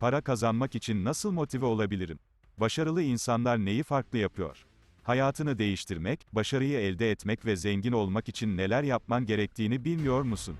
Para kazanmak için nasıl motive olabilirim? Başarılı insanlar neyi farklı yapıyor? Hayatını değiştirmek, başarıyı elde etmek ve zengin olmak için neler yapman gerektiğini bilmiyor musun?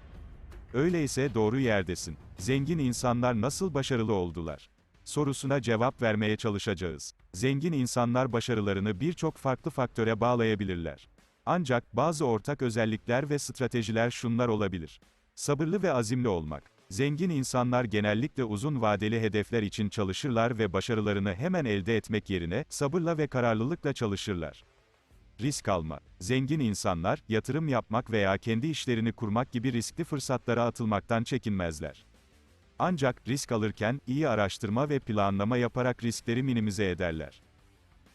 Öyleyse doğru yerdesin. Zengin insanlar nasıl başarılı oldular? Sorusuna cevap vermeye çalışacağız. Zengin insanlar başarılarını birçok farklı faktöre bağlayabilirler. Ancak bazı ortak özellikler ve stratejiler şunlar olabilir. Sabırlı ve azimli olmak. Zengin insanlar genellikle uzun vadeli hedefler için çalışırlar ve başarılarını hemen elde etmek yerine sabırla ve kararlılıkla çalışırlar. Risk alma. Zengin insanlar, yatırım yapmak veya kendi işlerini kurmak gibi riskli fırsatlara atılmaktan çekinmezler. Ancak, risk alırken, iyi araştırma ve planlama yaparak riskleri minimize ederler.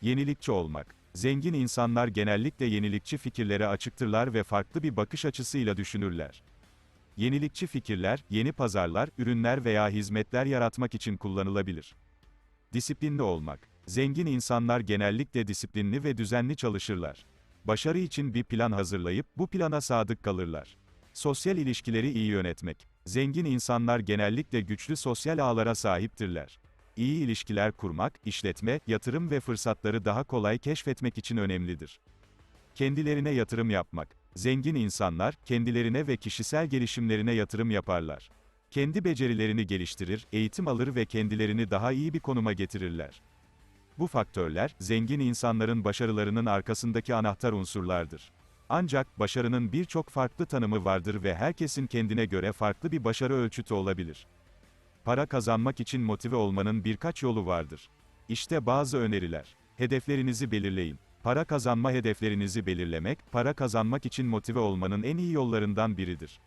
Yenilikçi olmak. Zengin insanlar genellikle yenilikçi fikirlere açıktırlar ve farklı bir bakış açısıyla düşünürler. Yenilikçi fikirler, yeni pazarlar, ürünler veya hizmetler yaratmak için kullanılabilir. Disiplinli olmak. Zengin insanlar genellikle disiplinli ve düzenli çalışırlar. Başarı için bir plan hazırlayıp, bu plana sadık kalırlar. Sosyal ilişkileri iyi yönetmek. Zengin insanlar genellikle güçlü sosyal ağlara sahiptirler. İyi ilişkiler kurmak, işletme, yatırım ve fırsatları daha kolay keşfetmek için önemlidir. Kendilerine yatırım yapmak. Zengin insanlar, kendilerine ve kişisel gelişimlerine yatırım yaparlar. Kendi becerilerini geliştirir, eğitim alır ve kendilerini daha iyi bir konuma getirirler. Bu faktörler, zengin insanların başarılarının arkasındaki anahtar unsurlardır. Ancak, başarının birçok farklı tanımı vardır ve herkesin kendine göre farklı bir başarı ölçütü olabilir. Para kazanmak için motive olmanın birkaç yolu vardır. İşte bazı öneriler. Hedeflerinizi belirleyin. Para kazanma hedeflerinizi belirlemek, para kazanmak için motive olmanın en iyi yollarından biridir.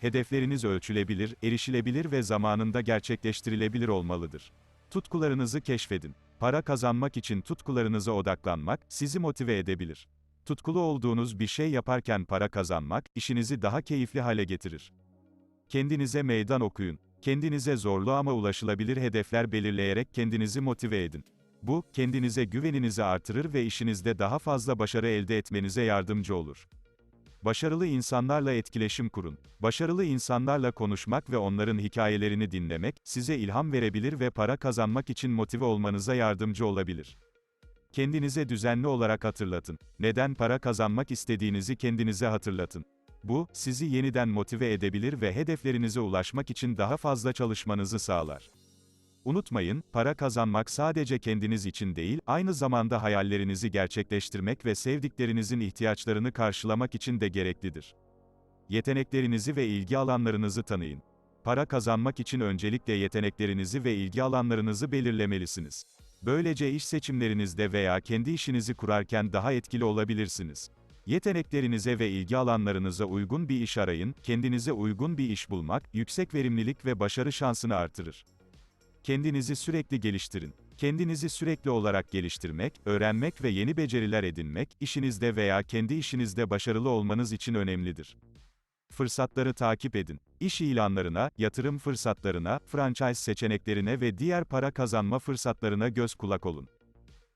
Hedefleriniz ölçülebilir, erişilebilir ve zamanında gerçekleştirilebilir olmalıdır. Tutkularınızı keşfedin. Para kazanmak için tutkularınıza odaklanmak, sizi motive edebilir. Tutkulu olduğunuz bir şey yaparken para kazanmak, işinizi daha keyifli hale getirir. Kendinize meydan okuyun. Kendinize zorlu ama ulaşılabilir hedefler belirleyerek kendinizi motive edin. Bu, kendinize güveninizi artırır ve işinizde daha fazla başarı elde etmenize yardımcı olur. Başarılı insanlarla etkileşim kurun. Başarılı insanlarla konuşmak ve onların hikayelerini dinlemek, size ilham verebilir ve para kazanmak için motive olmanıza yardımcı olabilir. Kendinize düzenli olarak hatırlatın. Neden para kazanmak istediğinizi kendinize hatırlatın. Bu, sizi yeniden motive edebilir ve hedeflerinize ulaşmak için daha fazla çalışmanızı sağlar. Unutmayın, para kazanmak sadece kendiniz için değil, aynı zamanda hayallerinizi gerçekleştirmek ve sevdiklerinizin ihtiyaçlarını karşılamak için de gereklidir. Yeteneklerinizi ve ilgi alanlarınızı tanıyın. Para kazanmak için öncelikle yeteneklerinizi ve ilgi alanlarınızı belirlemelisiniz. Böylece iş seçimlerinizde veya kendi işinizi kurarken daha etkili olabilirsiniz. Yeteneklerinize ve ilgi alanlarınıza uygun bir iş arayın, kendinize uygun bir iş bulmak, yüksek verimlilik ve başarı şansını artırır. Kendinizi sürekli geliştirin. Kendinizi sürekli olarak geliştirmek, öğrenmek ve yeni beceriler edinmek, işinizde veya kendi işinizde başarılı olmanız için önemlidir. Fırsatları takip edin. İş ilanlarına, yatırım fırsatlarına, franchise seçeneklerine ve diğer para kazanma fırsatlarına göz kulak olun.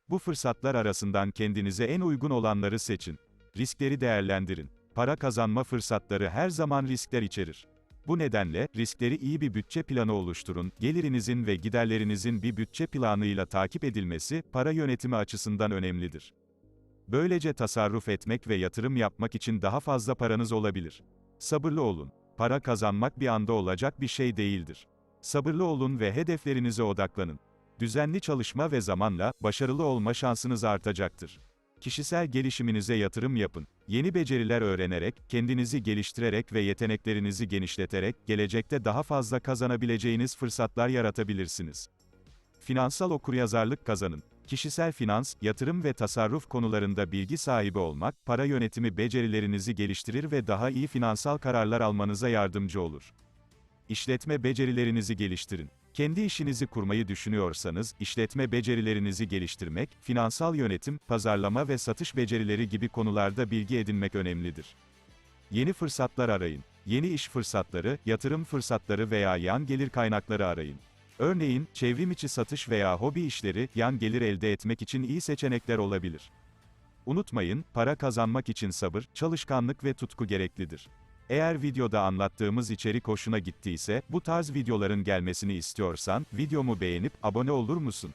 Bu fırsatlar arasından kendinize en uygun olanları seçin. Riskleri değerlendirin. Para kazanma fırsatları her zaman riskler içerir. Bu nedenle, riskleri iyi bir bütçe planı oluşturun, gelirinizin ve giderlerinizin bir bütçe planıyla takip edilmesi, para yönetimi açısından önemlidir. Böylece tasarruf etmek ve yatırım yapmak için daha fazla paranız olabilir. Sabırlı olun. Para kazanmak bir anda olacak bir şey değildir. Sabırlı olun ve hedeflerinize odaklanın. Düzenli çalışma ve zamanla, başarılı olma şansınız artacaktır. Kişisel gelişiminize yatırım yapın. Yeni beceriler öğrenerek, kendinizi geliştirerek ve yeteneklerinizi genişleterek, gelecekte daha fazla kazanabileceğiniz fırsatlar yaratabilirsiniz. Finansal okuryazarlık kazanın. Kişisel finans, yatırım ve tasarruf konularında bilgi sahibi olmak, para yönetimi becerilerinizi geliştirir ve daha iyi finansal kararlar almanıza yardımcı olur. İşletme becerilerinizi geliştirin. Kendi işinizi kurmayı düşünüyorsanız, işletme becerilerinizi geliştirmek, finansal yönetim, pazarlama ve satış becerileri gibi konularda bilgi edinmek önemlidir. Yeni fırsatlar arayın. Yeni iş fırsatları, yatırım fırsatları veya yan gelir kaynakları arayın. Örneğin, çevrim içi satış veya hobi işleri, yan gelir elde etmek için iyi seçenekler olabilir. Unutmayın, para kazanmak için sabır, çalışkanlık ve tutku gereklidir. Eğer videoda anlattığımız içerik hoşuna gittiyse, bu tarz videoların gelmesini istiyorsan, videomu beğenip abone olur musun?